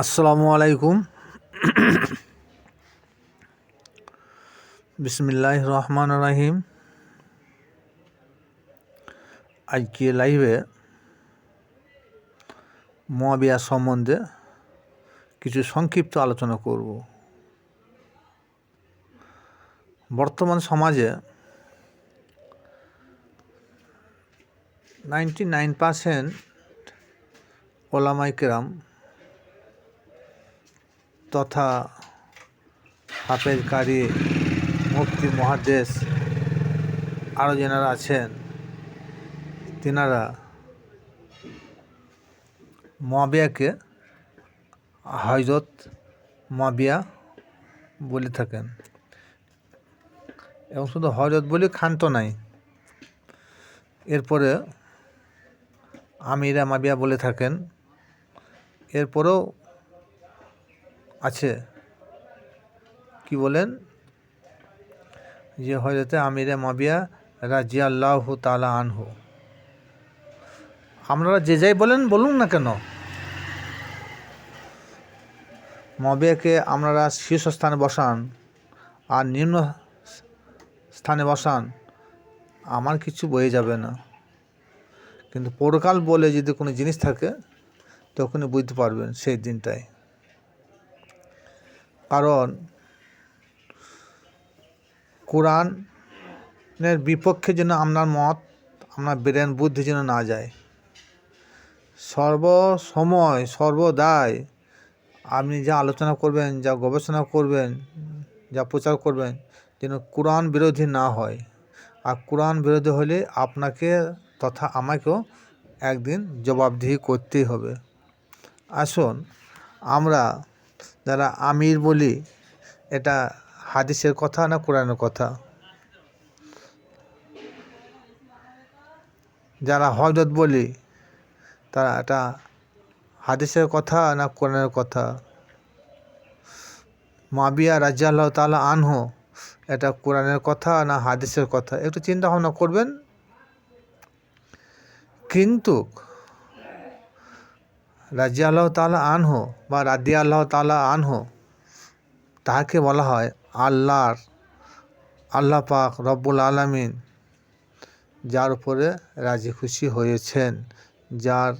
আসসালামু আলাইকুম। বিসমিল্লাহ রহমান রাহিম। আজকে লাইভে মহাবিয়া সম্বন্ধে কিছু সংক্ষিপ্ত আলোচনা করব। বর্তমান সমাজে নাইনটি নাইন পার্সেন্ট ওলামাইকেরাম তথা হাফেজ কারি মুফতি মহাদেশ আরও যেনারা আছেন, তেনারা মহাবিয়াকে হজরত মাবিয়া বলে থাকেন। এবং শুধু হজরত বলে ক্ষান্ত নাই, এরপরে আমিরা মাবিয়া বলে থাকেন। এরপরেও আছে। কি বলেন? যে হজরতে আমিরে মাবিয়া রাজি আল্লাহ তালা আনহু। আপনারা যে যাই বলেন, বলুন না কেন? মবিয়াকে আপনারা শীর্ষস্থানে বসান আর নিম্ন স্থানে বসান, আমার কিছু বয়ে যাবে না। কিন্তু পরকাল বলে যদি কোনো জিনিস থাকে, তখনই বুঝতে পারবেন সেই দিনটায়। কারণ কোরআনের বিপক্ষে যেন আপনার মত আপনার ব্রেন বুদ্ধি যেন না যায়। সর্বসময়, সর্বদাই আপনি যা আলোচনা করবেন, যা গবেষণা করবেন, যা প্রচার করবেন, যেন কোরআন বিরোধী না হয়। আর কোরআন বিরোধী হলে আপনাকে তথা আমাকেও একদিন জবাবদিহি করতেই হবে। আসুন, আমরা যারা আমির বলি, এটা হাদিসের কথা না কোরআনের কথা? যারা হজরত বলি, তারা এটা হাদিসের কথা না কোরআনের কথা? মাবিয়া রাজিয়াল্লাহ তালা আনহ, এটা কোরআনের কথা না হাদিসের কথা? একটু চিন্তা ভাবনা করবেন। কিন্তু রাজি আল্লাহ তালা আনহ বা রাদি আল্লাহ তালা আনহ, তাহাকে বলা হয় আল্লাহর, আল্লাহ পাক রব্বুল আলমিন, যার উপরে রাজি খুশি হয়েছেন, যার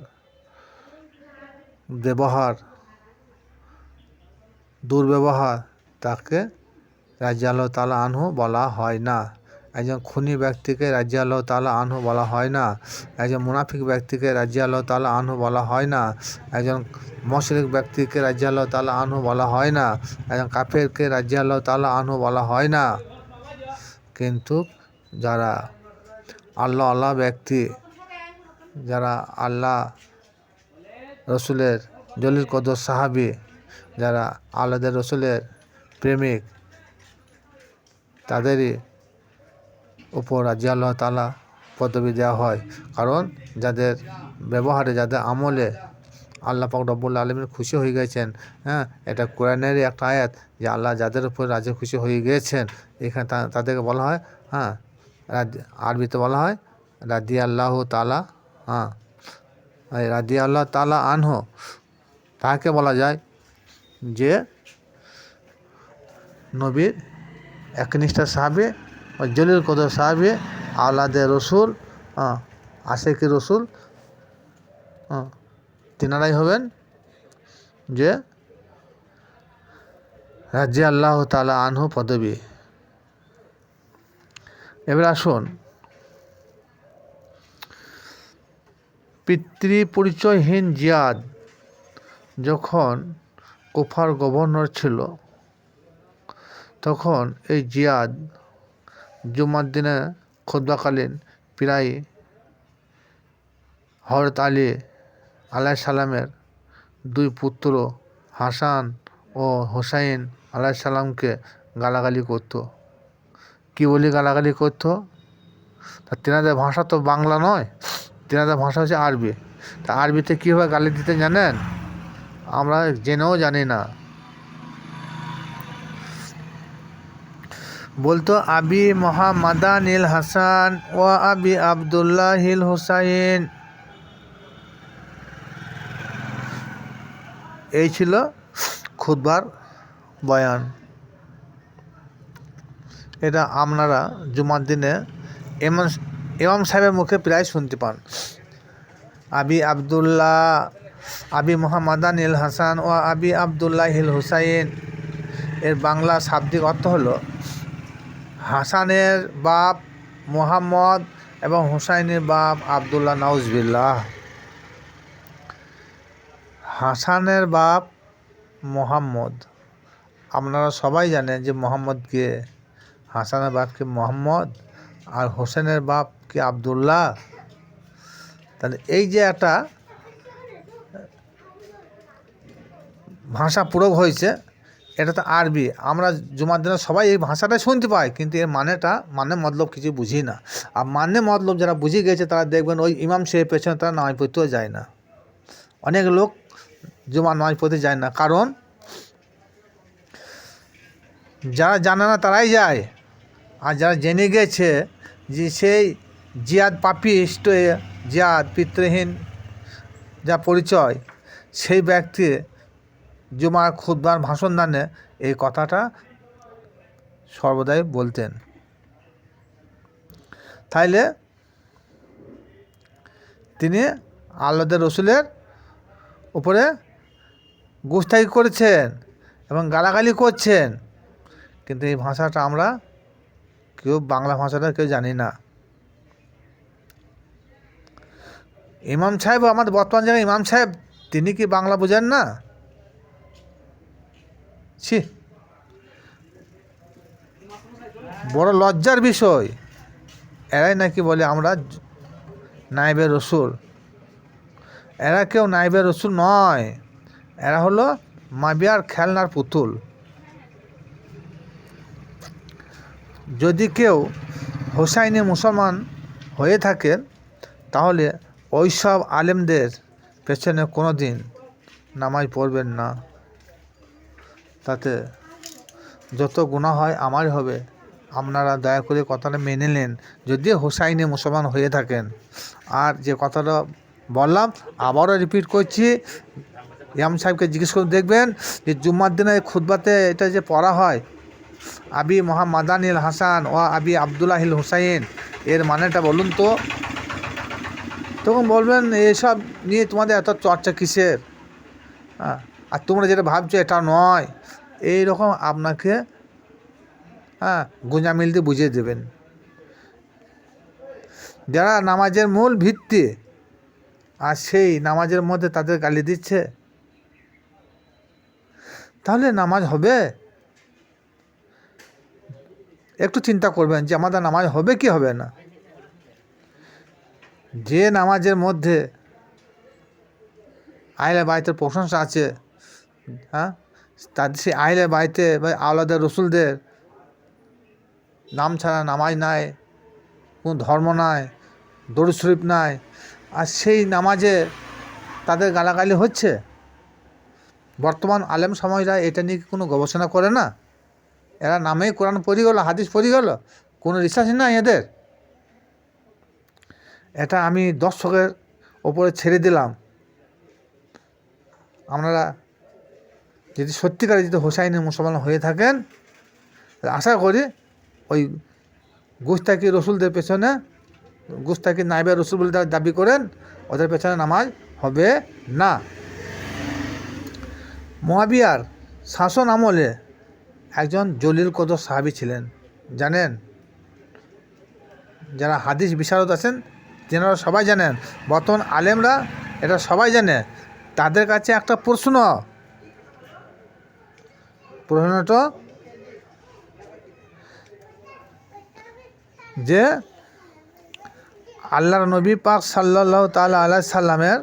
ব্যবহার, দুর্ব্যবহার তাকে রাজি আল্লাহ তালা আনহু বলা হয় না। একজন খুনি ব্যক্তিকে রাজি আল্লাহ তালা আনহু বলা হয় না। একজন মুনাফিক ব্যক্তিকে রাজি আল্লাহ তালা আনহু বলা হয় না। একজন মশরিক ব্যক্তিকে রাজি আল্লাহ তালা আনহু বলা হয় না। একজন কাফেরকে রাজি আল্লাহ তালা আনহু বলা হয় না। কিন্তু যারা আল্লাহ আল্লাহ ব্যক্তি, যারা আল্লাহ রসুলের, জলিল কদর সাহাবি, যারা আল্লাদের রসুলের প্রেমিক, তাদেরই উপর রাজি আল্লাহ তালা পদবি দেওয়া হয়। কারণ যাদের ব্যবহারে, যাদের আমলে আল্লাহ পাক রব্বুল্লা আলমীর খুশি হয়ে গেছেন হ্যাঁ এটা কোরআনেরই একটা আয়াত যে আল্লাহ যাদের উপর রাজি খুশি হয়ে গিয়েছেন এখানে তাদেরকে বলা হয় হ্যাঁ আরবিতে বলা হয় রাদি আল্লাহ তালা হ্যাঁ রাদি আল্লাহ তালা আনহ। তাকে বলা যায় যে নবীর একনিষ্ঠা সাহাবে জলিল কদর সাহাবে, আওলাদে রসুল আশেকি রসুল তিনারাই হবেন যে রাজ্যে আল্লাহ তালা আনহু পদবী। এবার আসুন। পিতৃ পরিচয়হীন জিয়াদ যখন কুফার গভর্নর ছিল, তখন এই জিয়াদ জুমার দিনে খোদ্াকালীন প্রায় হরত আলী আলাহ সালামের দুই পুত্র হাসান ও হোসাইন আলাহ সালামকে গালাগালি করত। কি বলি গালাগালি করত? তা তেনাদের ভাষা তো বাংলা নয়, তেনাদের ভাষা হচ্ছে আরবি। তা আরবিতে কীভাবে গালি দিতে জানেন? আমরা জেনেও জানি না। বলতো, আবি মোহাম্মদানিল হাসান ও আবি আবদুল্লাহিল হুসাইন। এই ছিল খুদবার বয়ান। এটা আপনারা জুমার দিনে এমন ইমাম সাহেবের মুখে প্রায় শুনতে পান। আবি আবদুল্লাহ, আবি মোহাম্মদান ইল হাসান ও আবি আবদুল্লাহ হিল হুসাইন। এর বাংলা শাব্দিক অর্থ হলো হাসানের বাপ মোহাম্মদ এবং হুসাইনের বাপ আবদুল্লাহ নাউজবিল্লাহ। হাসানের বাপ মোহাম্মদ। আপনারা সবাই জানেন যে মোহাম্মদ কে? হাসানের বাপ বাপকে মোহাম্মদ? আর হোসেনের বাপ কে আবদুল্লাহ? তাহলে এই যে একটা ভাষা প্রয়োগ হয়েছে এটা তো আরবি। আমরা জুমার দিনে সবাই এই ভাষাটাই শুনতে পাই, কিন্তু এর মানেটা মানে মতলব কিছু বুঝি না। আর মানে মতলব যারা বুঝে গেছে, তারা দেখবেন ওই ইমাম সাহেব পেছনে তারা নামাজ পড়তেও যায় না। অনেক লোক জুমা নামাজ পড়তে যায় না। কারণ, যারা জানে না তারাই যায়। আর যারা জেনে গেছে যে সেই জিয়াদ পাপিষ্ট, জিয়াদ পিতৃহীন যা পরিচয়, সেই ব্যক্তি জুমার খুদবার ভাষণ দানে এই কথাটা সর্বদাই বলতেন। তাইলে তিনি আল্লাদের রসুলের উপরে গুস্তাকি করেছেন এবং গালাগালি করছেন। কিন্তু এই ভাষাটা আমরা কেউ, বাংলা ভাষাটা কেউ জানি না। ইমাম সাহেব, আমাদের বর্তমান জায়গায় ইমাম সাহেব, তিনি কি বাংলা বোঝেন না? ছি। বড় লজ্জার বিষয়। এরাই নাকি বলে আমরা নাইবের রসুল। এরা কেউ নাইবের রসুল নয়। এরা হলো মাবিয়ার খেলনার পুতুল। যদি কেউ হোসাইনি মুসলমান হয়ে থাকেন, তাহলে ওইসব আলেমদের পেছনে কোনো দিন নামাজ পড়বেন না। তাতে যত গুণা হয় আমার হবে। আপনারা দয়া করে কথাটা মেনে নেন। যদি হোসাইনে মুসলমান হয়ে থাকেন, আর যে কথাটা বললাম, আবারও রিপিট করছি। ইয়াম সাহেবকে জিজ্ঞেস করে দেখবেন যে জুম্মার দিনে খুতবাতে এটা যে পড়া হয়, আবি মোহাম্মদানিল হাসান ও আবি আবদুল্লাহিল হুসাইন, এর মানেটা বলুন তো। তখন বলবেন, এসব নিয়ে তোমাদের এত চর্চা কিসের? হ্যাঁ। আর তোমরা যেটা ভাবছ এটা নয় এই রকম আপনাকে হ্যাঁ গুঁজামিল দিয়ে বুঝিয়ে দেবেন। যারা নামাজের মূল ভিত্তি আর সেই নামাজের মধ্যে তাদের গালি দিচ্ছে, তাহলে নামাজ হবে? একটু চিন্তা করবেন যে আমাদের নামাজ হবে কি হবে না? যে নামাজের মধ্যে আইলে বাইতের প্রশংসা আছে হ্যাঁ? তাদের সে আইলে বাইতে বা আলাদা রসুলদের। নাম ছাড়া নামাজ নাই, কোনো ধর্ম নাই, দরুদ শরীফ নাই। আর সেই নামাজে তাদের গালাগালি হচ্ছে? বর্তমান আলেম সমাজরা এটা নিয়ে কোনো গবেষণা করে না? এরা নামেই কোরআন পড়ি গেলো, হাদিস পড়ি গেলো, কোনো রিসার্চ নাই এদের? এটা আমি দর্শকের ওপরে ছেড়ে দিলাম। আপনারা যদি সত্যিকারে যদি হোসাইনি মুসলমান হয়ে থাকেন আশা করি ওই গুস্তাকি রসুলদের পেছনে, গুস্তাকি নাইবে রসুল বলে তারা দাবি করেন, ওদের পেছনে নামাজ হবে না। মহাবিয়ার শাসন আমলে একজন জলিল কদর সাহাবি ছিলেন, জানেন? যারা হাদিস বিশারদ আছেন তেনারা সবাই জানেন, বর্তমান আলেমরা এটা সবাই জানে, তাদের কাছে একটা প্রশ্ন প্রশ্নটা যে আল্লাহর নবী পাক সাল্লাহ তালা আল্লাহ সাল্লামের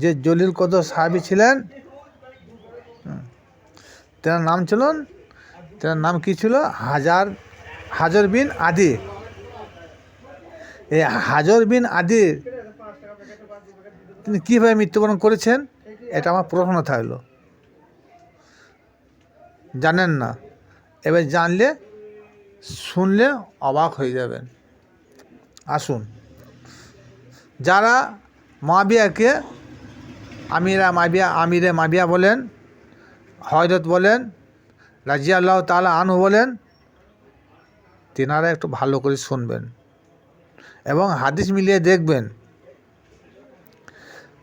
যে জলিল কদর সাহাবি ছিলেন তেনার নাম ছিল, তেনার নাম কি ছিল? হাজার, হাজর বিন আদি। এই হাজর বিন আদি তিনি কীভাবে মৃত্যুবরণ করেছেন? এটা আমার প্রশ্ন থাকল। জানেন না। এবার জানলে, শুনলে অবাক হয়ে যাবেন। আসুন। যারা মাবিয়াকে আমিরা মাবিয়া, আমিরে মাবিয়া বলেন হজরত বলেন রাজিয়া আল্লাহ তালা আনু বলেন, তেনারা একটু ভালো করে শুনবেন এবং হাদিস মিলিয়ে দেখবেন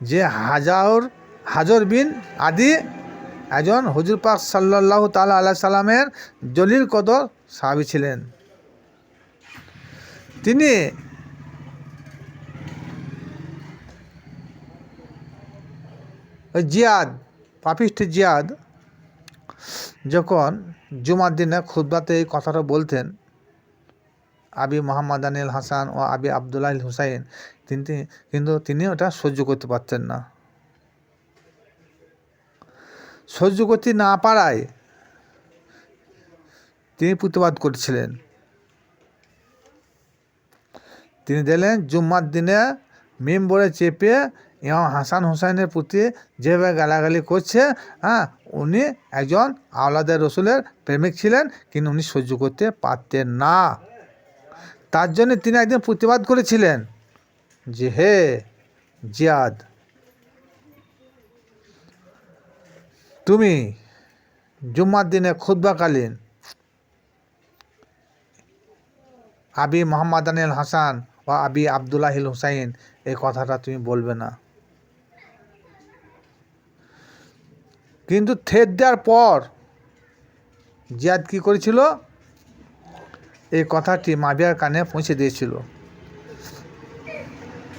যে হাজার, হাজর বিন আদি একজন হুজুর পাক সাল্লাহ তালা আল্লাহ সাল্লামের জলিল কদর সাহাবি ছিলেন। তিনি জিয়াদ, পাপিষ্ঠ জিয়াদ, যখন জুমার দিনে খুদ্বাতে এই কথাটা বলতেন, আবি মোহাম্মদ আনিল হাসান ও আবি আবদুল্লাহ হুসাইন, তিনি কিন্তু তিনি ওটা সহ্য করতে পারতেন না। সহ্য করতে না পারায় তিনি প্রতিবাদ করছিলেন। তিনি দিলেন, জুম্মার দিনে মেম্বরে চেপে ইমাম হাসান হুসাইনের প্রতি যেভাবে গালাগালি করছে হ্যাঁ উনি একজন আওলাদের রসুলের প্রেমিক ছিলেন, কিন্তু উনি সহ্য করতে পারতেন না। তার জন্য তিনি একদিন প্রতিবাদ করেছিলেন যে, হে জিয়াদ তুমি জুম্মার দিনে খুদ্বাকালীন আবি মোহাম্মদ আনিল হাসান বা আবি আবদুল্লাহিল হুসাইন, এই কথাটা তুমি বলবে না। কিন্তু থেদ দেওয়ার পর জিয়াদ কি করেছিল? এই কথাটি মাবিয়ার কানে পৌঁছে দিয়েছিল।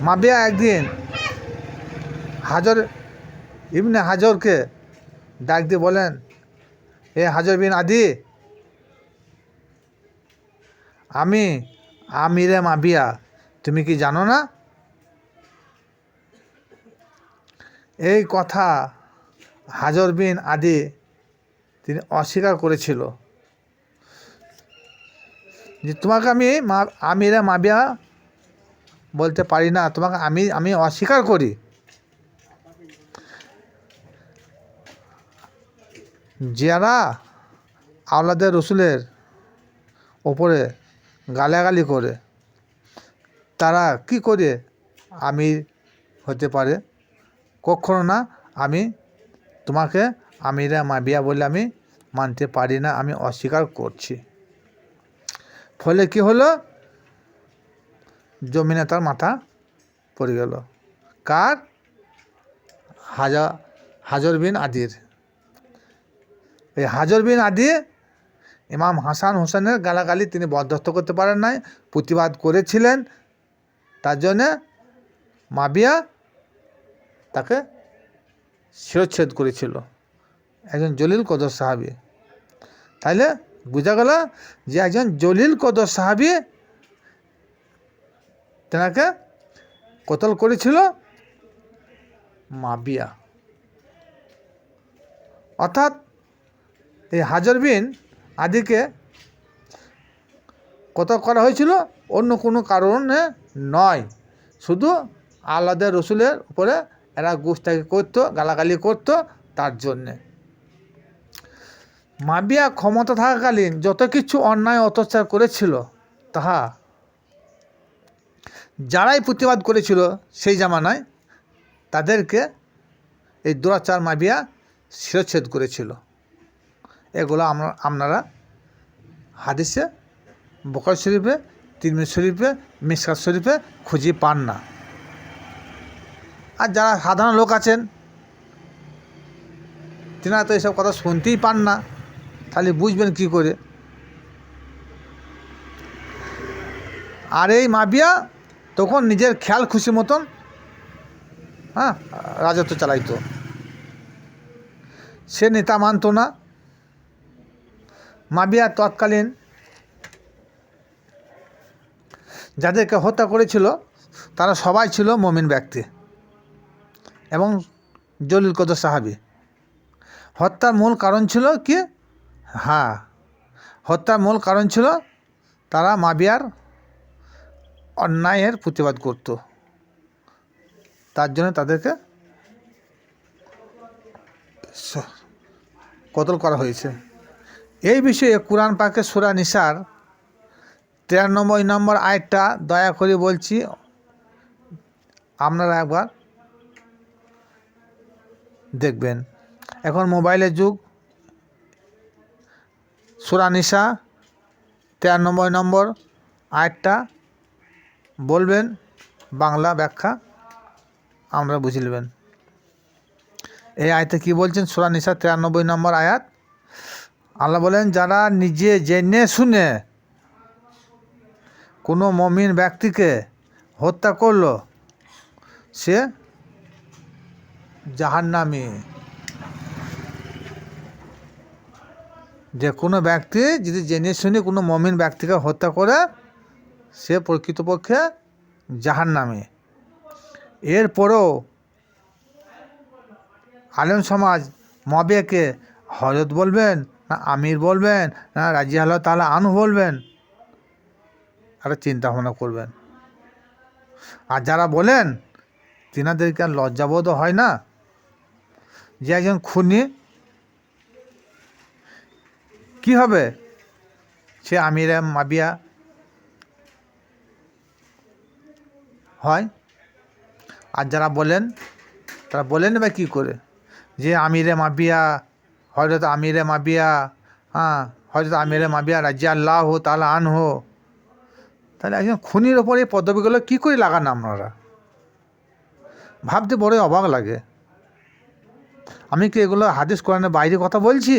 মাবিয়া একদিন হাজর ইবনে হাজরকে ডাক দিয়ে বলেন, এ হাজর বিন আদি, আমি আমিরে মাবিয়া, তুমি কি জানো না? এই কথা হাজর বিন আদি তিনি অস্বীকার করেছিল যে, তোমাকে আমি মা, আমিরে মাবিয়া বলতে পারি না, তোমাকে আমি আমি অস্বীকার করি। যারা আওলাদের রসুলের ওপরে গালাগালি করে, তারা কি করে আমি হতে পারে? কখনো না আমি তোমাকে আমিরা মাবিয়া বলে আমি মানতে পারি না, আমি অস্বীকার করছি। ফলে কি হলো? জমিনে তার মাথা পড়ে গেল। কার? হাজার হাজর বিন আদির। এই হাজর বিন আদি, ইমাম হাসান হোসেনের গালাগালি তিনি বরদাস্ত করতে পারেন নাই, প্রতিবাদ করেছিলেন। তার জন্যে মাবিয়া তাকে শিরচ্ছেদ করেছিল। একজন জলিল কদর সাহাবি। তাইলে বোঝা গেল যে একজন জলিল কদর সাহাবি তেনাকে কতল করেছিল? মাবিয়া। অর্থাৎ এই হাজার বিন আদিকে কত করা হয়েছিল, অন্য কোনো কারণে নয়। শুধু আল্লাদের রসুলের উপরে এরা গুস্তাকি করতো, গালাগালি করতো তার জন্যে। মাবিয়া ক্ষমতা থাকাকালীন যত কিছু অন্যায় অত্যাচার করেছিল, তাহা যারাই প্রতিবাদ করেছিল সেই জামানায় তাদেরকে এই দুরাচার মাবিয়া শিরচ্ছেদ করেছিল। এগুলো আমরা, আপনারা হাদিসে বকর শরীফে, তিরমিজ শরীফে, মিসকাত শরীফে খুঁজে পান না। আর যারা সাধারণ লোক আছেন, তেনারা তো এসব কথা শুনতেই পান না, তাহলে বুঝবেন কি করে? আর এই মাবিয়া তখন নিজের খেয়াল খুশি মতন হ্যাঁ রাজত্ব চালাইতো। সে নেতা মানত না মাবিয়া তৎকালীন যাদেরকে হত্যা করেছিল, তারা সবাই ছিল মমিন ব্যক্তি এবং জলিল কদর সাহাবি। হত্যার মূল কারণ ছিল কি? হ্যাঁ হত্যার মূল কারণ ছিল তারা মাবিয়ার অন্যায়ের প্রতিবাদ করত। তার জন্য তাদেরকে কতল করা হয়েছে। এই বিষয়ে কোরআন পাকে সুরা নিসার তিরানব্বই নম্বর আয়টা দয়া করে বলছি, আপনারা একবার দেখবেন। এখন মোবাইলের যুগ। সুরানিসা তিরানব্বই নম্বর আয়টা বলবেন, বাংলা ব্যাখ্যা আমরা বুঝে নেবেন। এই আয়তে কি বলছেন? সুরানিসা তিরানব্বই নম্বর আয়াত। আল্লাহ বলেন, যারা নিজে জেনে শুনে কোনো মমিন ব্যক্তিকে হত্যা করল, সে জাহান্নামী। যে কোনো ব্যক্তি যদি জেনে শুনে কোনো মমিন ব্যক্তিকে হত্যা করে, সে প্রকৃতপক্ষে জাহান্নামী। এরপরেও আলেম সমাজ মবেকে হজরত বলবেন না, আমির বলবেন, না, রাজি আল্লাহ তাহলে আনু বলবেন। একটা চিন্তা ভাবনা করবেন। আর যারা বলেন, তিনাদেরকে আর লজ্জাবোধ হয় না। যে একজন খুনি, কি হবে? সে আমিরা মাবিয়া হয়। আর যারা বলেন, তারা বলেন বা কী করে? যে আমিরে মাবিয়া হজরত আমিরে মাবিয়া হ্যাঁ হজরত আমিরে মাবিয়া রাজ্যা আল্লাহ আন হো তাহলে একজন খুনির ওপরে এই পদবিগুলো কী করে লাগান আপনারা? ভাবতে বড়ই অবাক লাগে। আমি কি এগুলো হাদিস কোরআনের বাইরে কথা বলছি?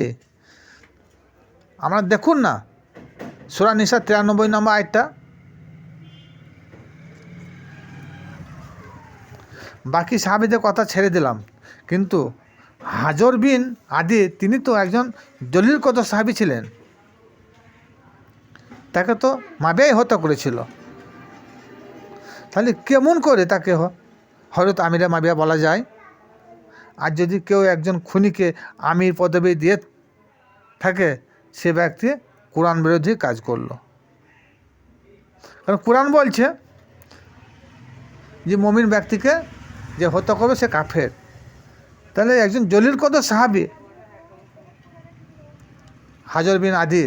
আমরা দেখুন না, সুরা নিসা তিরানব্বই নম্বর আয়টা বাকি সাহাবিদের কথা ছেড়ে দিলাম, কিন্তু হাজর বিন আদি, তিনি তো একজন দলিল কত সাহাবি ছিলেন। তাকে তো মাবিয়াই হত্যা করেছিল। তাহলে কেমন করে তাকে হ- হজরত আমিরা মাবিয়া বলা যায়? আর যদি কেউ একজন খুনিকে আমির পদবি দিয়ে থাকে, সে ব্যক্তি কোরআন বিরোধী কাজ করল। কারণ কোরআন বলছে যে, মমিন ব্যক্তিকে যে হত্যা করবে সে কাফের। তাহলে একজন জলিল কত সাহাবি, হাজর বিন আদি,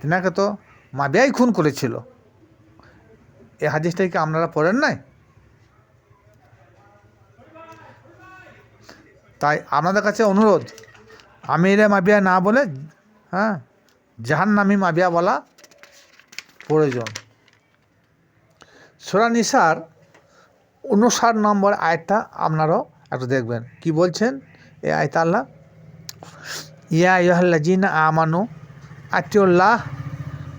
তিনাকে তো মাবিয়াই খুন করেছিল। এই কি আপনারা পড়েন নাই? তাই আপনাদের কাছে অনুরোধ আমি আমিরে মাবিয়া না বলে হ্যাঁ জাহান্নামি মাবিয়া বলা প্রয়োজন। সোরা নিসার উনষাট নম্বর আয়টা আপনারাও একটু দেখবেন। কি বলছেন? এ আয়তা আল্লাহ? ইয়া ইহল্লাজিনা আমানু আতিউল্লাহ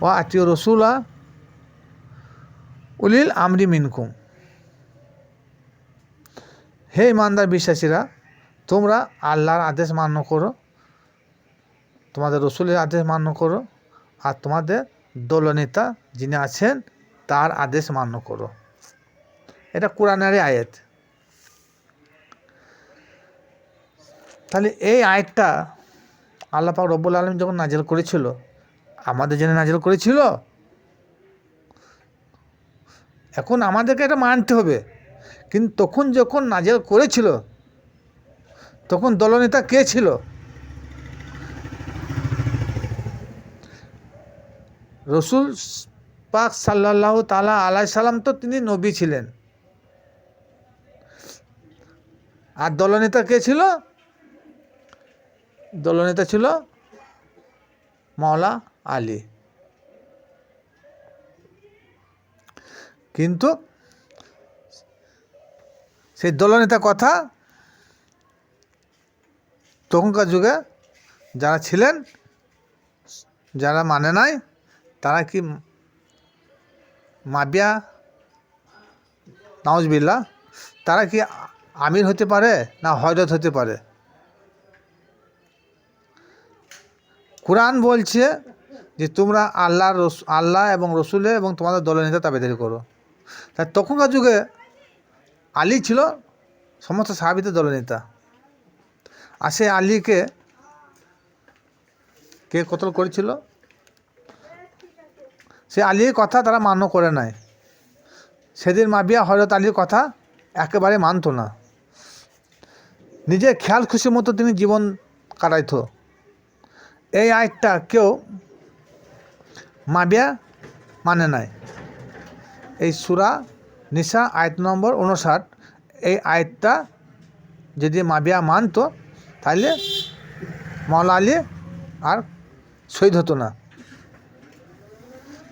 ও আতিউ রসুলা উলিল আমরি মিনকুম। হে ইমানদার বিশ্বাসীরা, তোমরা আল্লাহর আদেশ মান্য করো, তোমাদের রসুলের আদেশ মান্য করো, আর তোমাদের দলনেতা যিনি আছেন, তার আদেশ মান্য করো। এটা কোরআনারই আয়াত। তাহলে এই আয়াতটা আল্লাহ পাক রব্বুল আলম যখন নাজেল করেছিল, আমাদের জন্য নাজেল করেছিল, এখন আমাদেরকে এটা মানতে হবে। কিন্তু তখন যখন নাজেল করেছিল, তখন দলনেতা কে ছিল? রসুল পাক সাল্লাহ তালা আলাই সাল্লাম তো তিনি নবী ছিলেন। আর দলনেতা কে ছিল? দলনেতা ছিল মাওলা আলী। কিন্তু সেই দলনেতা কথা তখনকার যুগে যারা ছিলেন, যারা মানে নাই, তারা কি মাবিয়া নাউজবিল্লা তারা কি আমির হতে পারে না হজরত হতে পারে? কোরআন বলছে যে তোমরা আল্লাহ রস, আল্লাহ এবং রসুলে এবং তোমাদের দলনেতা তাবেদারি করো। তা তখনকার যুগে আলী ছিল সমস্ত সাহাবিদের দলনেতা আর সেই আলীকে কে কতল করেছিল? সে আলীর কথা তারা মান্য করে নাই। সেদিন মাবিয়া হজরত আলীর কথা একেবারে মানতো না। নিজের খেয়াল খুশি মতো তিনি জীবন কাটাইত এই আয়টা কেউ মাবিয়া মানে নাই। এই সুরা নিশা আয়ত নম্বর উনষাট এই আয়তটা যদি মাবিয়া মানতো তাহলে মাওলা আলী আর শহীদ হতো না।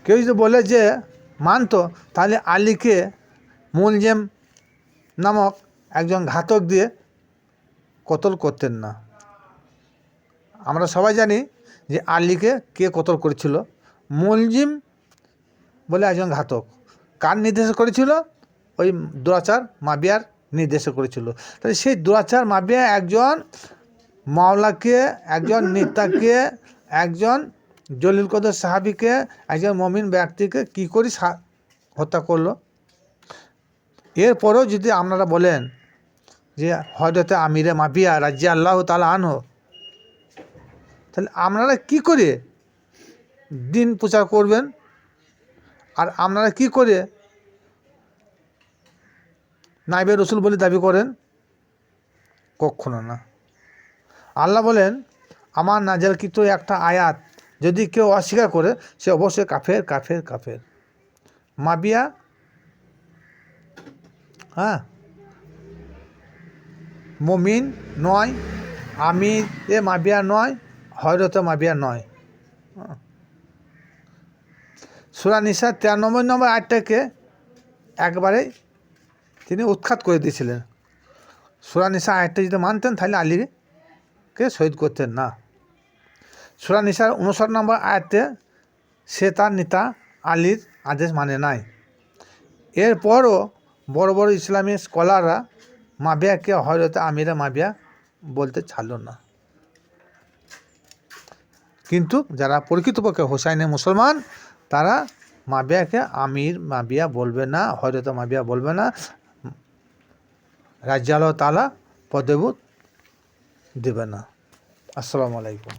কেউ যদি বলে যে মানতো তাহলে আলীকে মুলজেম নামক একজন ঘাতক দিয়ে কতল করতেন না। আমরা সবাই জানি যে আলীকে কে কতল করেছিল। মলজিম বলে একজন ঘাতক। কার নির্দেশে করেছিল? ওই দুরাচার মাবিয়ার নির্দেশে করেছিল। তাহলে সেই দুরাচার মাবিয়া একজন মাওলাকে, একজন নেতাকে, একজন জলিল কদর সাহাবিকে, একজন মমিন ব্যক্তিকে কী করে হত্যা করল? এরপরেও যদি আপনারা বলেন যে হজরতে আমিরে মাফিয়া রাজ্যে আল্লাহ তালা আনহ। তাহলে আপনারা কি করে দিন প্রচার করবেন? আর আপনারা কি করে নাইবে রসুল বলে দাবি করেন? কখনো না। আল্লাহ বলেন, আমার নাজেলকৃত একটা আয়াত যদি কেউ অস্বীকার করে, সে অবশ্যই কাফের কাফের কাফের। মাবিয়া হ্যাঁ? মমিন নয় আমি এ মাবিয়া নয়, হয়রতে মাবিয়া নয়। সুরা নিসা তিরানব্বই নম্বর আটটাকে একবারে তিনি উৎখাত করে দিয়েছিলেন। সুরা নিসা আটটা যদি মানতেন, তাহলে আলীকে শহীদ করতেন না। সুরা নিসার উনষাট নম্বর আয়াতে সে তার নেতা আলীর আদেশ মানে নাই। এরপরও বড় বড় ইসলামী স্কলাররা মাবিয়াকে হয়রতে আমিরা মাবিয়া বলতে ছাড়ল না। কিন্তু যারা প্রকৃতপক্ষে হোসাইনের মুসলমান, তারা মাবিয়াকে আমির মাবিয়া বলবে না, হয়রত মাবিয়া বলবে না। রাজ্জাল তালা পদবুত দেবে না। আসসালামু আলাইকুম।